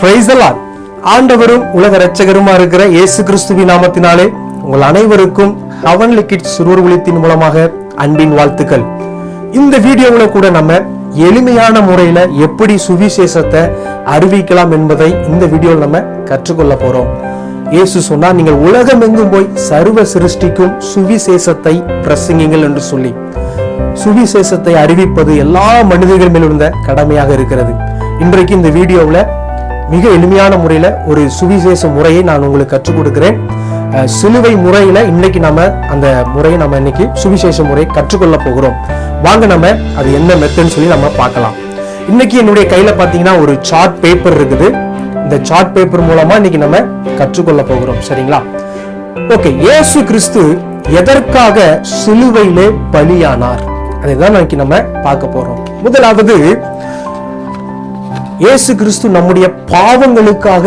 பிரைசலால் ஆண்டவரும் உலக ரட்சகருமா இருக்கிற இயேசு கிறிஸ்துவி நாமத்தினாலே உங்கள் அனைவருக்கும் ஹவன்லி கிட்ஸ் சுருவர்குலித்தின் மூலமாக அன்பின் வாழ்த்துக்கள். இந்த வீடியோவுல கூட நம்ம எளிமையான முறையில எப்படி சுவிசேஷத்தை அறிவிக்கலாம் என்பதை இந்த வீடியோவில் நம்ம கற்றுக்கொள்ள போறோம். இயேசு சொன்னா நீங்கள் உலகம் எங்கும் போய் சர்வ சிருஷ்டிக்கும் சுவிசேஷத்தை பிரசங்கிங்கள் என்று சொல்லி. சுவிசேஷத்தை அறிவிப்பது எல்லா மனிதர்கள் மேல் இருந்த கடமையாக இருக்கிறது. இன்றைக்கு இந்த வீடியோவில் மிக எளிமையான முறையில ஒரு சுவிசேஷ முறையை நான் உங்களுக்கு கற்றுக் கொடுக்கிறேன். சிலுவை முறையில இன்னைக்கு நம்ம அந்த முறையை நம்ம இன்னைக்கு சுவிசேஷ முறை கற்றுக்கொள்ள போகிறோம். வாங்க நம்ம அது என்ன மெத்தன்னு சொல்லி நம்ம பார்க்கலாம். இன்னைக்கு என்னுடைய கையில பாத்தீங்கன்னா ஒரு சார்ட் பேப்பர் இருக்குது. இந்த சார்ட் பேப்பர் மூலமா இன்னைக்கு நம்ம கற்றுக்கொள்ள போகிறோம். சரிங்களா? ஓகே இயேசு கிறிஸ்து எதற்காக சிலுவையிலே பலியானார்? அதுதான் இன்னைக்கு நம்ம பார்க்க போறோம். முதலாவது இயேசு கிறிஸ்து நம்முடைய பாவங்களுக்காக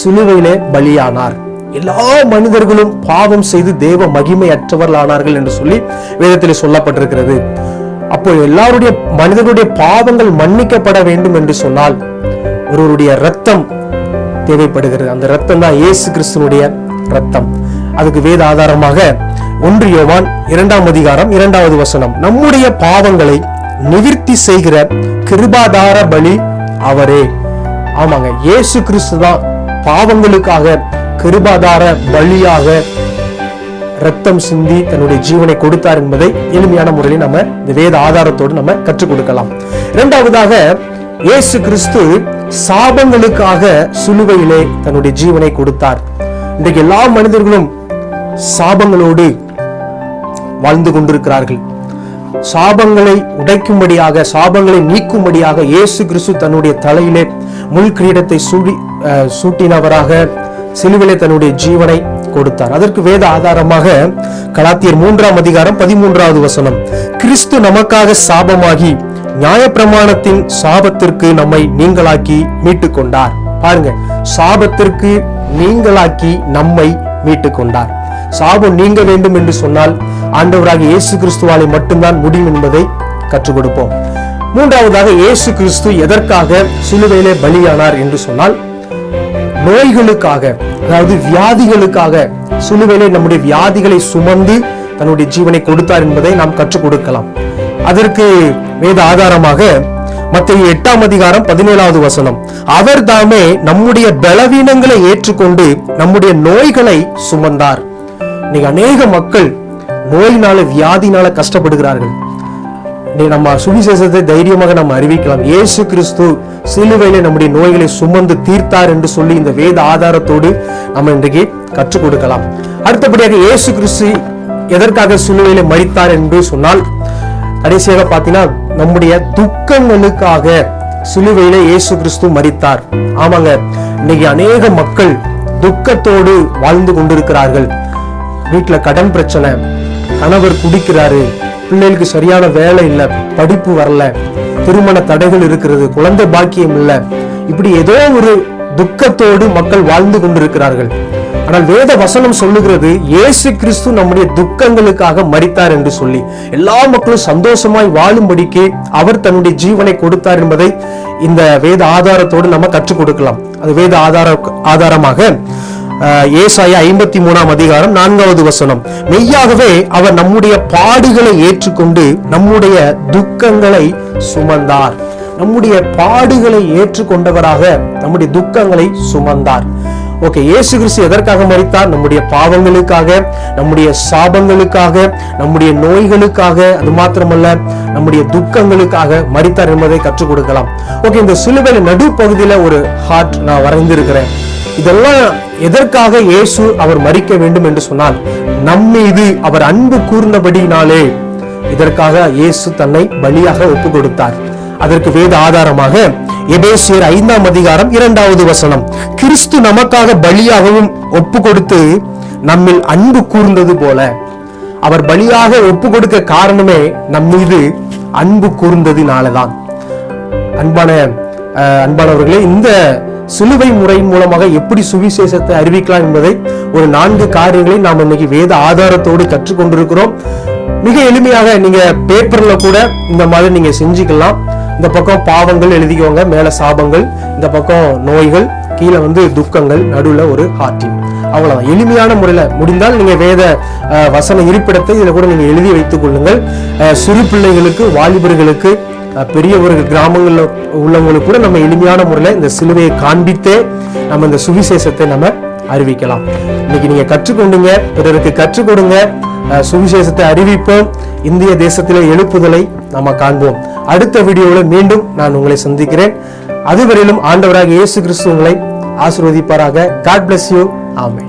சிலுவையிலே பலியானார். எல்லா மனிதர்களும் பாவம் செய்து தேவ மகிமையற்றவர்களானார்கள் என்று சொல்லி வேதத்தில் சொல்லப்பட்டிருக்கிறது. அப்போ எல்லாருடைய மனிதர்களுடைய பாவங்கள் மன்னிக்கப்பட வேண்டும் என்று சொன்னால் ஒருவருடைய ரத்தம் தேவைப்படுகிறது. அந்த ரத்தம் தான் இயேசு கிறிஸ்துனுடைய ரத்தம் அதுக்கு வேத ஆதாரமாக ஒன்று யோவான் இரண்டாம் அதிகாரம் இரண்டாவது வசனம். நம்முடைய பாவங்களை நிவிற்த்தி செய்கிற கிருபாதார பலி அவரே. ஆமாங்க இயேசு கிறிஸ்து தான் பாவங்களுக்காக கிருபாதார பலியாக ரத்தம் சிந்தி தன்னுடைய ஜீவனை கொடுத்தார் என்பதை எளிமையான முறையில் நம்ம இந்த வேத ஆதாரத்தோடு நம்ம கற்றுக் கொடுக்கலாம். இரண்டாவதாக இயேசு கிறிஸ்து சாபங்களுக்காக சிலுவையிலே தன்னுடைய ஜீவனை கொடுத்தார். இன்றைக்கு எல்லா மனிதர்களும் சாபங்களோடு வாழ்ந்து கொண்டிருக்கிறார்கள். சாபங்களை உடைக்கும்படியாக சாபங்களை நீக்கும்படியாக இயேசு கிறிஸ்து தன்னுடைய தலையிலே முள் கிரீடத்தை சூடி சூட்டினவராக சிலுவிலே தன்னுடைய ஜீவனை கொடுத்தார். அதற்கு வேத ஆதாரமாக கலாத்தியர் மூன்றாம் அதிகாரம் பதிமூன்றாவது வசனம் கிறிஸ்து நமக்காக சாபமாகி நியாயப்பிரமாணத்தின் சாபத்திற்கு நம்மை நீங்களாக்கி மீட்டுக் கொண்டார் பாருங்க சாபத்திற்கு நீங்களாக்கி நம்மை மீட்டுக் கொண்டார் சாபம் நீங்க வேண்டும் என்று சொன்னால் ஆண்டவராக இயேசு கிறிஸ்துவாலை மட்டும்தான் முடியும் என்பதை கற்றுக் கொடுப்போம். மூன்றாவதாக இயேசு கிறிஸ்து எதற்காக சிலுவையிலே பலியானார் என்று சொன்னால் நோய்களுக்காக அதாவது வியாதிகளுக்காக சிலுவையிலே நம்முடைய வியாதிகளை சுமந்து தன்னுடைய ஜீவனை கொடுத்தார் என்பதை நாம் கற்றுக் கொடுக்கலாம். அதற்கு வேத ஆதாரமாக மத்திய எட்டாம் அதிகாரம் பதினேழாவது வசனம் அவர் தாமே நம்முடைய பலவீனங்களை ஏற்றுக்கொண்டு நம்முடைய நோய்களை சுமந்தார். இன்னைக்கு அநேக மக்கள் நோயினால வியாதினால கஷ்டப்படுகிறார்கள். நம்ம சுவிசேஷத்தை தைரியமாக நம்ம அறிவிக்கலாம். இயேசு கிறிஸ்து சிலுவையில நம்முடைய நோய்களை சுமந்து தீர்த்தார் என்று சொல்லி இந்த வேத ஆதாரத்தோடு நம்ம இன்றைக்கு கற்றுக் கொடுக்கலாம். அடுத்தபடியாக இயேசு கிறிஸ்து எதற்காக சிலுவையில மறித்தார் என்று சொன்னால் கடைசியாக பார்த்தீங்கன்னா நம்முடைய துக்கங்களுக்காக சிலுவையில இயேசு கிறிஸ்து மறித்தார் ஆமாங்க இன்னைக்கு அநேக மக்கள் துக்கத்தோடு வாழ்ந்து கொண்டிருக்கிறார்கள். வீட்டுல கடன் பிரச்சனை கணவர் குடிக்கிறாரு. பிள்ளைகளுக்கு சரியான வேலை இல்ல படிப்பு வரல திருமண தடைகள் இருக்கிறது குழந்தை பாக்கியம் இல்ல. இப்படி ஏதோ ஒரு துக்கத்தோடு மக்கள் வாழ்ந்து கொண்டிருக்கிறார்கள். ஆனால் வேத வசனம் சொல்லுகிறது இயேசு கிறிஸ்து நம்முடைய துக்கங்களுக்காக மறித்தார் என்று சொல்லி. எல்லா மக்களும் சந்தோஷமாய் வாழும்படிக்கு அவர் தன்னுடைய ஜீவனை கொடுத்தார் என்பதை இந்த வேத ஆதாரத்தோடு நம்ம கற்றுக் கொடுக்கலாம். அது வேத ஆதார ஆதாரமாக ஏசாயா ஐம்பத்தி மூணாம் அதிகாரம் நான்காவது வசனம். மெய்யாகவே அவர் நம்முடைய பாடுகளை ஏற்றுக்கொண்டு நம்முடைய துக்கங்களை சுமந்தார். நம்முடைய பாடுகளை ஏற்றுக்கொண்டவராக நம்முடைய துக்கங்களை சுமந்தார். ஓகே இயேசு கிறிஸ்து எதற்காக மறித்தார் நம்முடைய பாவங்களுக்காக நம்முடைய சாபங்களுக்காக நம்முடைய நோய்களுக்காக அது மாத்திரமல்ல நம்முடைய துக்கங்களுக்காக மறித்தார் என்பதை கற்றுக் கொடுக்கலாம். ஓகே இந்த சிலுவையில நடுப்பகுதியில ஒரு ஹார்ட் நான் வரைந்திருக்கிறேன். இதெல்லாம் எதற்காக இயேசு அவர் மறிக்க வேண்டும் என்று சொன்னால் நம்மீது அவர் அன்பு கூர்ந்தபடியினாலே இதற்காக இயேசு தன்னை பலியாக ஒப்பு கொடுத்தார் அதற்கு வேத ஆதாரமாக எபேசியர் ஐந்தாம் அதிகாரம் இரண்டாவது வசனம் கிறிஸ்து நமக்காக பலியாகவும் ஒப்பு கொடுத்து நம்மில் அன்பு கூர்ந்தது போல அவர் பலியாக ஒப்பு கொடுக்க காரணமே நம் மீது அன்பு கூர்ந்ததினாலதான். அன்பான அஹ், அன்பானவர்களே இந்த சிலுவை முறை மூலமாக எப்படி சுவிசேஷத்தை அறிவிக்கலாம் என்பதை ஒரு நான்கு காரியங்களை நாம் இன்னைக்கு வேத ஆதாரத்தோடு கற்றுக்கொண்டிருக்கிறோம். மிக எளிமையாக நீங்க பேப்பர்ல கூட இந்த மாதிரி நீங்க செஞ்சுக்கலாம். இந்த பக்கம் பாவங்கள் எழுதிக்கோங்க மேல சாபங்கள் இந்த பக்கம் நோய்கள் கீழே வந்து துக்கங்கள் நடுவுல ஒரு ஹார்டின் அவ்வளோதான் எளிமையான முறையில் முடிந்தால் நீங்க வேத வசன இருப்பிடத்தை இதில் கூட நீங்க எழுதி வைத்துக் கொள்ளுங்கள். சிறு பிள்ளைகளுக்கு வாலிபர்களுக்கு பெரிய ஒரு கிராமங்களில் உள்ளவங்களுக்கு கூட நம்ம எளிமையான முறையில் இந்த சிலுவையை காண்பித்தே நம்ம இந்த சுவிசேஷத்தை நம்ம அறிவிக்கலாம். இன்னைக்கு நீங்க கற்றுக்கொண்டீங்க பிறருக்கு கற்றுக் கொடுங்க சுவிசேஷத்தை அறிவிப்போம். இந்திய தேசத்திலே எழுப்புதலை நம்ம காண்போம். அடுத்த வீடியோவில் மீண்டும் நான் உங்களை சந்திக்கிறேன். அதுவரையிலும் ஆண்டவராக இயேசு கிறிஸ்து உங்களை காட் பிளஸ் யூ ஆமை